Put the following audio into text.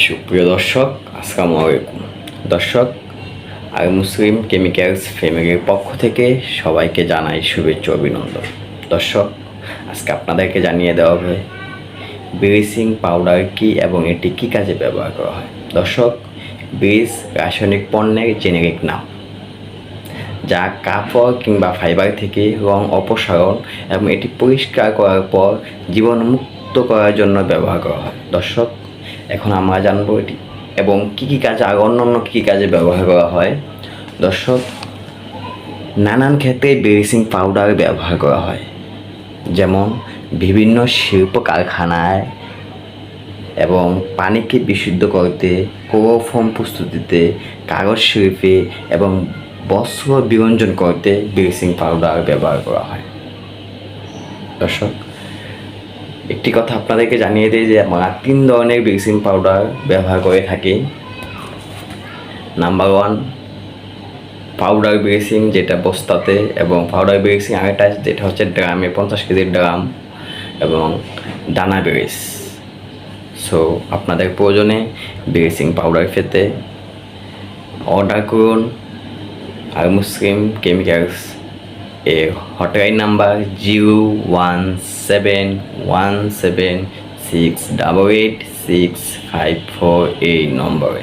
সুপ্রিয় দর্শক, আসসালামু আলাইকুম। দর্শক আই মুসলিম কেমিক্যালস ফ্যামিলির পক্ষ থেকে সবাইকে জানাই শুভেচ্ছা অভিনন্দন। দর্শক, আজকে আপনাদেরকে জানিয়ে দেওয়া হবে ব্লিচিং পাউডার কি এবং এটি কী কাজে ব্যবহার করা হয়? দর্শক ব্লিচ রাসায়নিক পণ্যের জেনেরিক নাম। যা কাপড় কিংবা ফাইবার থেকে রং অপসারণ এবং এটি পরিষ্কার করার পর জীবাণুমুক্ত করার জন্য ব্যবহার করা হয়। দর্শক এখন আমরা জানব এটি। এবং কী কী কাজে আর অন্য অন্য কী কী কাজে ব্যবহার করা হয়? দর্শক, নানান ক্ষেত্রে ব্লিচিং পাউডার ব্যবহার করা হয়। যেমন বিভিন্ন শিল্প কারখানায় এবং পানিকে বিশুদ্ধ করতে, ক্লোরোফর্ম প্রস্তুতিতে, কাগজ শিল্পে এবং বস্ত্র বিরঞ্জন করতে ব্লিচিং পাউডার ব্যবহার করা হয়। দর্শক একটি কথা আপনাদেরকে জানিয়ে দিই যে আমরা তিন ধরনের ব্লিচিং পাউডার ব্যবহার করে থাকি। নাম্বার ওয়ান পাউডার ব্লিচিং যেটা বস্তাতে এবং পাউডার ব্লিচিং আরেকটা যেটা হচ্ছে ড্রামে পঞ্চাশ কেজির ড্রাম এবং দানা ব্রিজ সো আপনাদের প্রয়োজনে ব্লিচিং পাউডার পেতে অর্ডার করুন। আর মুসলিম কেমিক্যালস এর hotline number zero one seven one seven six double eight six five four এই নম্বরে।